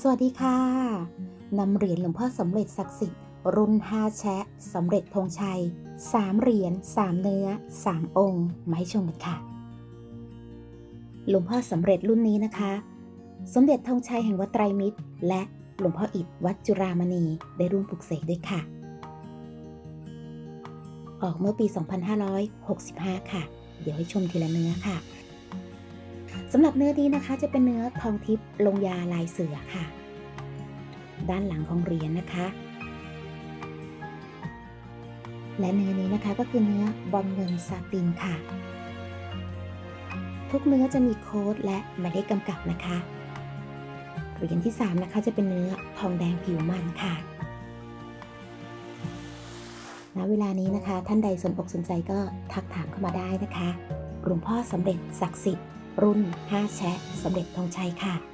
สวัสดีค่ะนำเหรียญหลวงพ่อสำเร็จศักดิ์สิทธิ์รุ่น5แชะสำเร็จธงชัย3เหรียญ3เนื้อ3องค์มาให้ชมกันค่ะ หลวงพ่อสำเร็จรุ่นนี้นะคะ สมเด็จธงชัยแห่งวัดไตรมิตร และหลวงพ่ออิฐวัดจุรามณีได้ร่วมปลุกเสกด้วยค่ะ ออกเมื่อปี 2565 ค่ะ เดี๋ยวให้ชมทีละเนื้อค่ะ สำหรับเนื้อนี้นะคะจะเป็นเนื้อทองทิพย์ลงยาลายเสือค่ะ ด้านหลังของเหรียญนะคะ และเนื้อนี้นะคะก็คือเนื้อบอลเงินซาตินค่ะ ทุกเนื้อจะมีโค้ดและหมายเลขกำกับนะคะเหรียญที่ 3 นะคะจะเป็นเนื้อทองแดงผิวมันค่ะณเวลานี้นะคะ ท่านใดสนอกสนใจก็ทักถามเข้ามาได้นะคะหลวงพ่อสำเร็จศักดิ์สิทธิ์ รุ่น 5 แชะสำเร็จทองชัยค่ะ